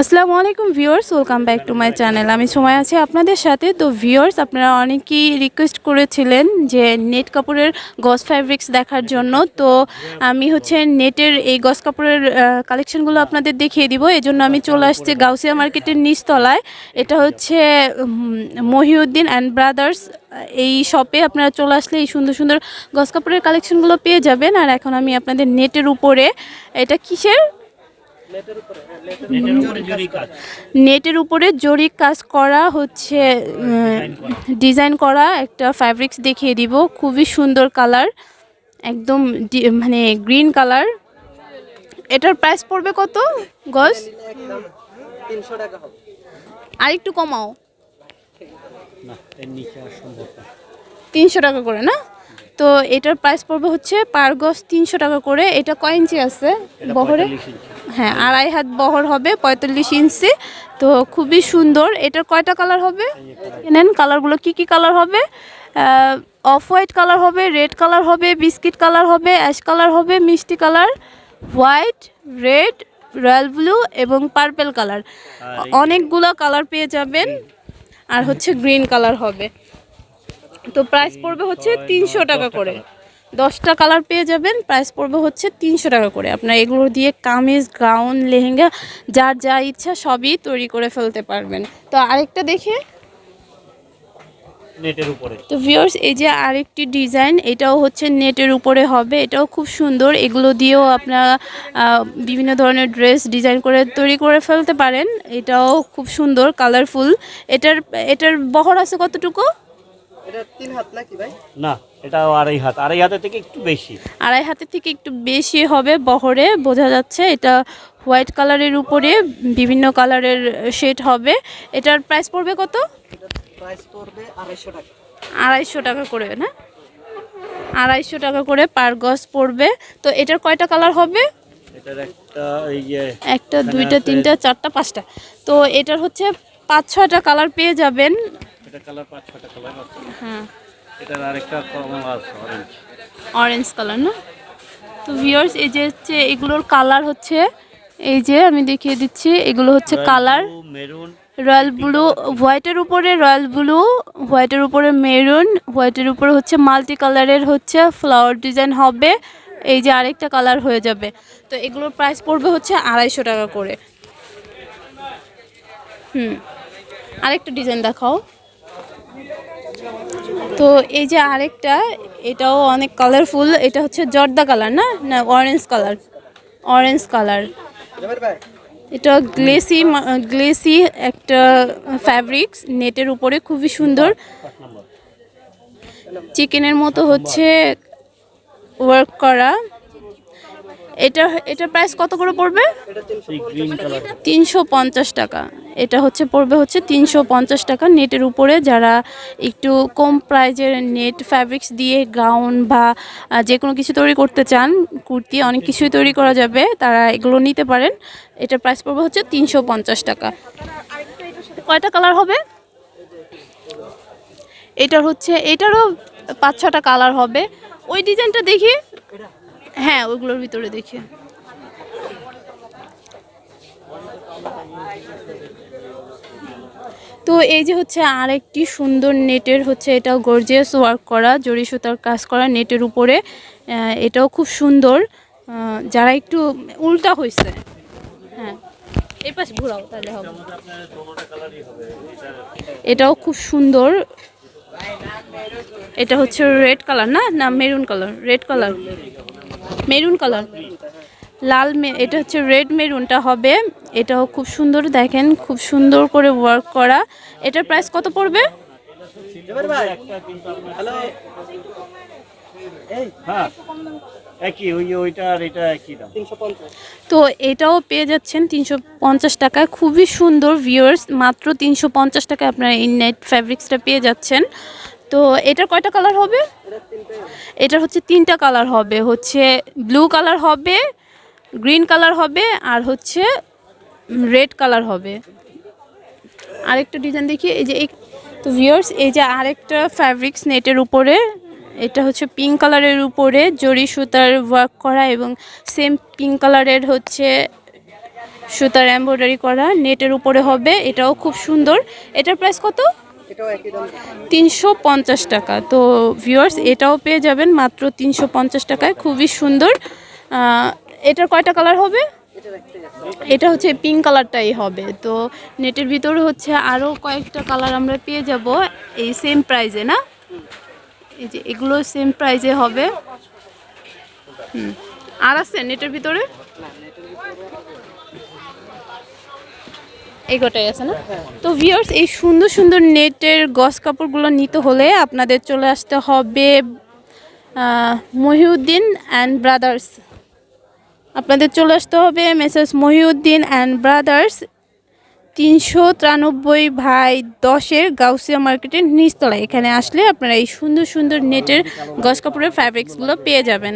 আসসালামু আলাইকুম viewers, welcome back to my channel. আমি সময় আছি আপনাদের সাথে। তো ভিউয়ার্স, আপনারা অনেকেই রিকোয়েস্ট করেছিলেন যে নেট কাপড়ের গস ফ্যাব্রিক্স দেখার জন্য। তো আমি হচ্ছে নেটের এই গস কাপড়ের কালেকশনগুলো আপনাদের দেখিয়ে দিব। এই জন্য আমি চলে আসছি গাউসিয়া মার্কেটের নিচতলায়। এটা হচ্ছে মহিউদ্দিন অ্যান্ড ব্রাদার্স এই শপে আপনারা চলে আসলে এই সুন্দর সুন্দর গস কাপড়ের কালেকশনগুলো পেয়ে যাবেন। আর এখন আমি আপনাদের নেটের উপরে, এটা কিসের? নেটের উপরে জরি কাজ। করা হচ্ছে ডিজাইন করা। একটা ফ্যাব্রিক্স দেখিয়ে দিব। খুবই সুন্দর কালার একদম ডি- মানে গ্রিন কালার এটার প্রাইস পড়বে কত গজ? তিনশো টাকা হবে। আর একটু কমাও তিনশো টাকা করে না? তো এটার প্রাইস পড়বে হচ্ছে পার গজ তিনশো টাকা করে। এটা কয় ইঞ্চি আছে? বহরে? 45 ইঞ্চি। হ্যাঁ আড়াই হাত বহর হবে পঁয়তাল্লিশ ইঞ্চি। তো খুবই সুন্দর। এটার কয়টা কালার হবে? নেন কালারগুলো কি কি কালার হবে? অফ হোয়াইট কালার হবে রেড কালার হবে বিস্কিট কালার হবে অ্যাশ কালার হবে মিষ্টি colour white red royal blue এবং পার্পেল কালার অনেকগুলো কালার পেয়ে যাবেন। আর হচ্ছে গ্রিন কালার হবে। তো প্রাইস পড়বে হচ্ছে তিনশো টাকা করে। দশটা কালার পেয়ে যাবেন। প্রাইস পড়বে হচ্ছে তিনশো টাকা করে। আপনার এগুলো দিয়ে কামিজ গাউন লেহেঙ্গা যার যা ইচ্ছা সবই তৈরি করে ফেলতে পারবেন। তো আরেকটা দেখে। নেটের উপরে। তো ভিউয়ার্স এই যে আরেকটি ডিজাইন এটাও হচ্ছে নেটের উপরে হবে। এটাও খুব সুন্দর। এগুলো দিয়েও আপনারা বিভিন্ন ধরনের ড্রেস ডিজাইন করে তৈরি করে ফেলতে পারেন। এটাও খুব সুন্দর কালারফুল এটার এটার বহর আছে কতটুকু? এটা তিন হাত নাকি ভাই? না এটাও আড়াই হাত। আড়াই হাতের থেকে একটু বেশি। আড়াই হাতের থেকে একটু বেশি হবে বহরে বোঝা যাচ্ছে। এটা হোয়াইট কালারের উপরে বিভিন্ন কালারের শেড হবে। এটার প্রাইস পড়বে কত? প্রাইস পড়বে আড়াইশো টাকা। আড়াইশো টাকা করে না? আড়াইশো টাকা করে পার গজ পড়বে। তো এটার কয়টা কালার হবে? একটা একটা দুইটা তিনটা চারটা পাঁচটা। তো এটার হচ্ছে পাঁচ ছয়টা কালার পেয়ে যাবেন। এটা কালার পাঁচ ছটা কালার আছে। হ্যাঁ। এটার আরেকটা কমলা আছে অরেঞ্জ অরেঞ্জ কালার না? তো ভিউয়ার্স এই যে হচ্ছে এগুলোর কালার হচ্ছে এই যে আমি দেখিয়ে দিচ্ছি এগুলো হচ্ছে কালার মেরুন রয়্যাল ব্লু হোয়াইটের উপরে রয়্যাল ব্লু হোয়াইটের উপরে মেরুন হোয়াইটের উপরে হচ্ছে মাল্টি কালারের হচ্ছে ফ্লাওয়ার ডিজাইন হবে। এই যে আরেকটা কালার হয়ে যাবে। তো এগুলোর প্রাইস পড়বে হচ্ছে আড়াইশো টাকা করে। হুম। আরেকটা ডিজাইন দেখাও। তো এই যে আরেকটা এটাও অনেক কালারফুল এটা হচ্ছে জর্দা কালার না? না অরেঞ্জ কালার অরেঞ্জ কালার এটা গ্লেসি গ্লেসি একটা ফ্যাব্রিক্স নেটের উপরে খুবই সুন্দর। চিকেনের মতো হচ্ছে ওয়ার্ক করা। এটা এটার প্রাইস কত করে পড়বে? তিনশো পঞ্চাশ টাকা। এটা হচ্ছে, পড়বে হচ্ছে তিনশো পঞ্চাশ টাকা নেটের উপরে। যারা একটু কম প্রাইজের নেট ফ্যাব্রিক্স দিয়ে গাউন বা যে কোনো কিছু তৈরি করতে চান, কুর্তি, অনেক কিছুই তৈরি করা যাবে, তারা এগুলো নিতে পারেন। এটার প্রাইস পড়বে হচ্ছে তিনশো পঞ্চাশ টাকা। কয়টা কালার হবে? এটার হচ্ছে, এটারও পাঁচ ছটা কালার হবে। ওই ডিজাইনটা দেখি। হ্যাঁ ওইগুলোর ভিতরে দেখি। তো এই যে হচ্ছে আরেকটি সুন্দর নেটের হচ্ছে এটাও গর্জিয়াস ওয়ার্ক করা জরি সুতার কাজ করা নেটের উপরে। এটাও খুব সুন্দর। যারা একটু উল্টা হয়েছে হ্যাঁ এই পাশে ঘোরাও তাহলে হবে। এটাও খুব সুন্দর। এটা হচ্ছে রেড কালার না? না maroon colour red colour maroon colour লাল এটা হচ্ছে রেড মেরুনটা হবে। এটাও খুব সুন্দর দেখেন খুব সুন্দর করে ওয়ার্ক করা। এটার প্রাইস কত পড়বে? হ্যাঁ। তো এটাও পেয়ে যাচ্ছেন তিনশো পঞ্চাশ টাকায় খুবই সুন্দর ভিউয়ার্স মাত্র তিনশো পঞ্চাশ টাকায় আপনারা এই নেট ফ্যাব্রিক্সটা পেয়ে যাচ্ছেন। তো এটার কয়টা কালার হবে? এটার হচ্ছে তিনটা কালার হবে। হচ্ছে ব্লু কালার হবে গ্রিন কালার হবে আর হচ্ছে রেড কালার হবে। আরেকটা ডিজাইন দেখি, এই যে তো ভিউয়ার্স এই যে আরেকটা ফ্যাব্রিক্স নেটের উপরে, এটা হচ্ছে পিঙ্ক কালারের উপরে, জরি সুতার ওয়ার্ক করা এবং সেম পিঙ্ক কালারের হচ্ছে সুতার এমব্রয়ডারি করা নেটের উপরে হবে, এটাও খুব সুন্দর। এটার প্রাইস কত? তিনশো পঞ্চাশ টাকা। তো ভিউয়ার্স এটাও পেয়ে যাবেন মাত্র তিনশো পঞ্চাশ টাকায়, খুবই সুন্দর। এটার কয়টা কালার হবে? এটা হচ্ছে পিঙ্ক কালারটাই হবে। তো নেটের ভিতরে হচ্ছে আরও কয়েকটা কালার আমরা পেয়ে যাব। এই সেম প্রাইজে না? এই যে এগুলো সেম প্রাইজে হবে। হুম। আর আছে নেটের ভিতরে? এই গোটাই আছে, না? তো ভিউয়ার্স এই সুন্দর সুন্দর নেটের গস কাপড়গুলো নিতে হলে আপনাদের চলে আসতে হবে মহিউদ্দিন অ্যান্ড ব্রাদার্স আপনাদের চলে আসতে হবে মেসেস মহিউদ্দিন অ্যান্ড ব্রাদার্স তিনশো তিরানব্বই ভাই দশের গাউসিয়া মার্কেটের নিচতলায়। এখানে আসলে আপনারা এই সুন্দর সুন্দর নেটের গস কাপড়ের ফ্যাব্রিক্সগুলো পেয়ে যাবেন।